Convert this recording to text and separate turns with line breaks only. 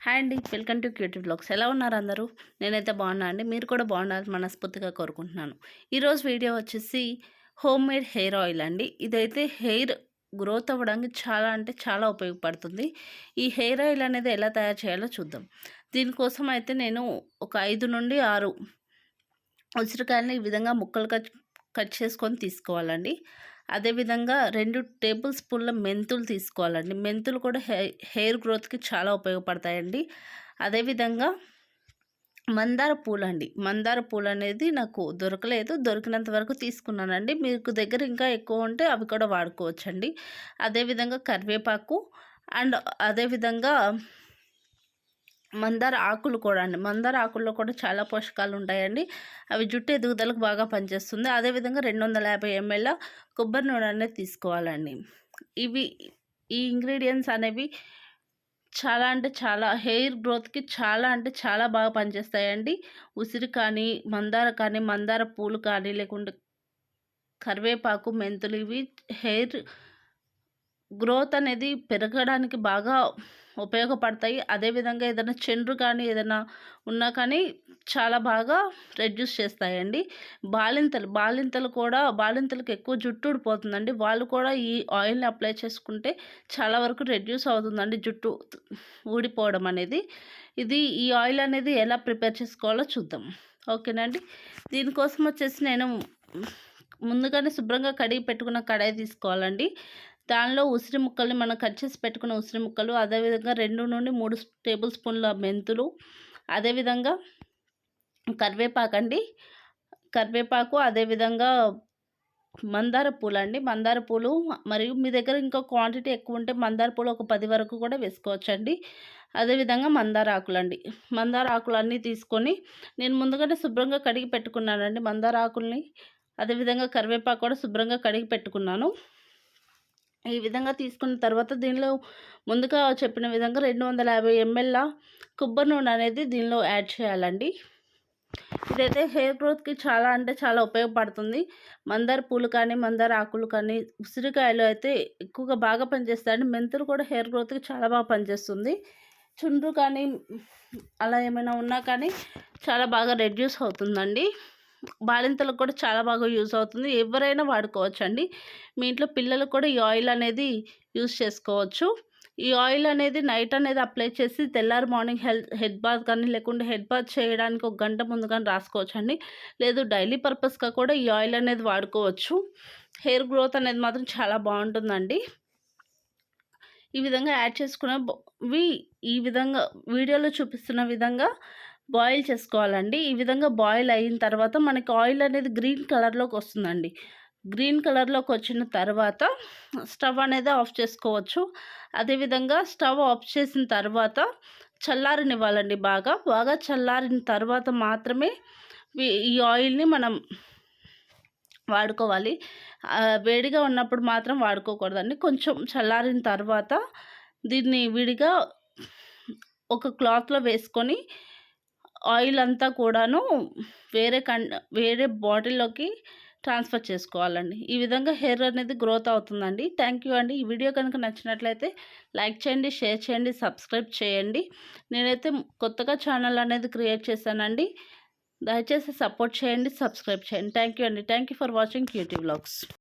Hi అండి. Welcome to QT blogs. ఎలా ఉన్నారు అందరూ? నేనైతే బాగున్నా అండి. మీరు కూడా బాగున్నారని మనస్ఫూర్తిగా కోరుకుంటున్నాను. ఈరోజు వీడియో వచ్చేసి హోమ్ మేడ్ హెయిర్ ఆయిల్ అండి. ఇదైతే హెయిర్ గ్రోత్ అవ్వడానికి చాలా అంటే చాలా ఉపయోగపడుతుంది. ఈ హెయిర్ ఆయిల్ అనేది ఎలా తయారు చేయాలో చూద్దాం. దీనికోసం అయితే నేను ఒక ఐదు నుండి ఆరు ఉసిరికాయలని ఈ విధంగా ముక్కలు కట్ కట్ చేసుకొని తీసుకోవాలండి. అదేవిధంగా రెండు టేబుల్ స్పూన్ల మెంతులు తీసుకోవాలండి. మెంతులు కూడా హెయిర్ గ్రోత్కి చాలా ఉపయోగపడతాయండి. అదేవిధంగా మందార పూలు అండి మందార పూలు అనేది నాకు దొరకలేదు. దొరికినంత వరకు తీసుకున్నానండి. మీకు దగ్గర ఇంకా ఎక్కువ ఉంటే అవి కూడా వాడుకోవచ్చండి. అదేవిధంగా కరివేపాకు అండ్ అదేవిధంగా మందార ఆకులు కూడా అండి. మందార ఆకుల్లో కూడా చాలా పోషకాలు ఉంటాయండి అవి జుట్టు ఎదుగుదలకు బాగా పనిచేస్తుంది. అదేవిధంగా రెండు వందల యాభై ఎంఎల్ కొబ్బరి నూనె అనేది తీసుకోవాలండి. ఇవి ఈ ఇంగ్రీడియంట్స్ అనేవి చాలా అంటే చాలా హెయిర్ గ్రోత్కి చాలా అంటే చాలా బాగా పనిచేస్తాయండి. ఉసిరి కానీ మందార కానీ మందార పూలు కానీ లేకుంటే కరివేపాకు మెంతులు ఇవి హెయిర్ గ్రోత్ అనేది పెరగడానికి బాగా ఉపయోగపడతాయి. అదేవిధంగా ఏదైనా చెండ్రు కానీ ఏదైనా ఉన్నా కానీ చాలా బాగా రెడ్యూస్ చేస్తాయండి. బాలింతలు బాలింతలు కూడా బాలింతలకు ఎక్కువ జుట్టు ఊడిపోతుందండి. వాళ్ళు కూడా ఈ ఆయిల్ని అప్లై చేసుకుంటే చాలా వరకు రెడ్యూస్ అవుతుందండి జుట్టు ఊడిపోవడం అనేది. ఇది ఈ ఆయిల్ అనేది ఎలా ప్రిపేర్ చేసుకోవాలో చూద్దాం. ఓకేనండి దీనికోసం వచ్చేసి నేను ముందుగానే శుభ్రంగా కడిగి పెట్టుకున్న కడాయి తీసుకోవాలండి. దానిలో ఉసిరి ముక్కల్ని మనం కట్ చేసి పెట్టుకున్న ఉసిరి ముక్కలు అదేవిధంగా రెండు నుండి మూడు టేబుల్ స్పూన్ల మెంతులు అదేవిధంగా కరివేపాకు అండి. కరివేపాకు అదేవిధంగా మందార పూలు అండి మందార పూలు మరియు మీ దగ్గర ఇంకా క్వాంటిటీ ఎక్కువ ఉంటే మందార పూలు ఒక పది వరకు కూడా వేసుకోవచ్చండి. అదేవిధంగా మందార ఆకులు అండి మందార ఆకులు అన్నీ తీసుకొని నేను ముందుగానే శుభ్రంగా కడిగి పెట్టుకున్నానండి మందార ఆకుల్ని. అదేవిధంగా కరివేపాకు కూడా శుభ్రంగా కడిగి పెట్టుకున్నాను. ఈ విధంగా తీసుకున్న తర్వాత దీనిలో ముందుగా చెప్పిన విధంగా రెండు వందల యాభై ఎంఎల్ కొబ్బరి నూనె అనేది దీనిలో యాడ్ చేయాలండి. ఇదైతే హెయిర్ గ్రోత్కి చాలా అంటే చాలా ఉపయోగపడుతుంది. మందార పూలు కానీ మందార ఆకులు కానీ ఉసిరికాయలు అయితే ఎక్కువగా బాగా పనిచేస్తాయండి. మెంతులు కూడా హెయిర్ గ్రోత్కి చాలా బాగా పనిచేస్తుంది. చుండ్రు కానీ అలా ఏమైనా ఉన్నా కానీ చాలా బాగా రెడ్యూస్ అవుతుందండి. బాలింతలకు కూడా చాలా బాగా యూజ్ అవుతుంది. ఎవరైనా వాడుకోవచ్చు అండి మీ ఇంట్లో పిల్లలకు కూడా ఈ ఆయిల్ అనేది యూజ్ చేసుకోవచ్చు. ఈ ఆయిల్ అనేది నైట్ అనేది అప్లై చేసి తెల్లారి మార్నింగ్ హెల్త్ హెడ్ బాత్ కానీ లేకుంటే హెడ్ బాత్ చేయడానికి ఒక గంట ముందు కానీ రాసుకోవచ్చు అండి లేదు డైలీ పర్పస్గా కూడా ఈ ఆయిల్ అనేది వాడుకోవచ్చు. హెయిర్ గ్రోత్ అనేది మాత్రం చాలా బాగుంటుందండి. ఈ విధంగా యాడ్ చేసుకున్నవి ఈ విధంగా వీడియోలో చూపిస్తున్న విధంగా బాయిల్ చేసుకోవాలండి. ఈ విధంగా బాయిల్ అయిన తర్వాత మనకి ఆయిల్ అనేది గ్రీన్ కలర్లోకి వస్తుందండి. గ్రీన్ కలర్లోకి వచ్చిన తర్వాత స్టవ్ అనేది ఆఫ్ చేసుకోవచ్చు. అదేవిధంగా స్టవ్ ఆఫ్ చేసిన తర్వాత చల్లారనివ్వాలండి బాగా. బాగా చల్లారిన తర్వాత మాత్రమే ఈ ఆయిల్ని మనం వాడుకోవాలి. వేడిగా ఉన్నప్పుడు మాత్రం వాడుకోకూడదండి. కొంచెం చల్లారిన తర్వాత దీన్ని విడిగా ఒక క్లాత్లో వేసుకొని ఆయిల్ అంతా కూడాను వేరే కం వేరే బాటిల్లోకి ట్రాన్స్ఫర్ చేసుకోవాలండి. ఈ విధంగా హెయిర్ అనేది గ్రోత్ అవుతుందండి. థ్యాంక్ యూ అండి. ఈ వీడియో కనుక నచ్చినట్లయితే లైక్ చేయండి షేర్ చేయండి సబ్స్క్రైబ్ చేయండి. నేనైతే కొత్తగా ఛానల్ అనేది క్రియేట్ చేశానండి. దయచేసి సపోర్ట్ చేయండి సబ్స్క్రైబ్ చేయండి. థ్యాంక్ యూ అండి. Thank you for watching QT blogs